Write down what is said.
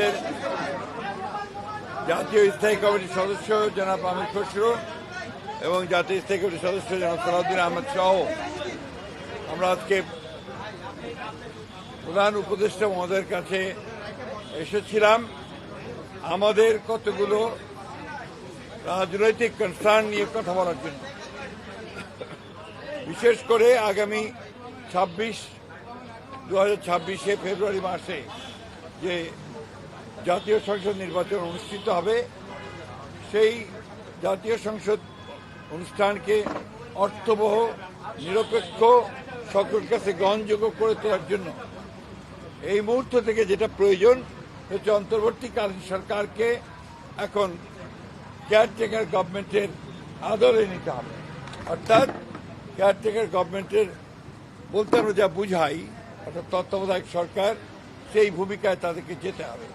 আমাদের জাতীয় স্থায়ী কমিটির সদস্য জনাব আমির খসরু এবং জাতীয় স্থায়ী কমিটির সদস্য জনাব সালাউদ্দিন আহমেদ সহ। আমরা আজকে প্রধান উপদেষ্টা মহোদয়ের কাছে এসেছিলাম। আমাদের কতগুলো রাজনৈতিক কনসার্ন নিয়ে কথা বলার জন্য। বিশেষ করে আগামী ছাব্বিশ দু হাজার ছাব্বিশে ফেব্রুয়ারি মাসে যে জাতীয় সংসদ নির্বাচন অনুষ্ঠিত হবে। সেই জাতীয় সংসদ অনুষ্ঠানকে অর্থবহ, নিরপেক্ষ, সকলের কাছে গ্রহণযোগ্য করে তোলার জন্য এই মুহূর্ত থেকে যেটা প্রয়োজন হচ্ছে অন্তর্বর্তীকালীন সরকারকে এখন কেয়ারটেকার গভর্নমেন্টের আদরে নিতে হবে। অর্থাৎ কেয়ারটেকার গভর্নমেন্টের বলতে আমরা যা বুঝাই, অর্থাৎ তত্ত্বাবধায়ক সরকার, সেই ভূমিকায় তাদেরকে যেতে হবে।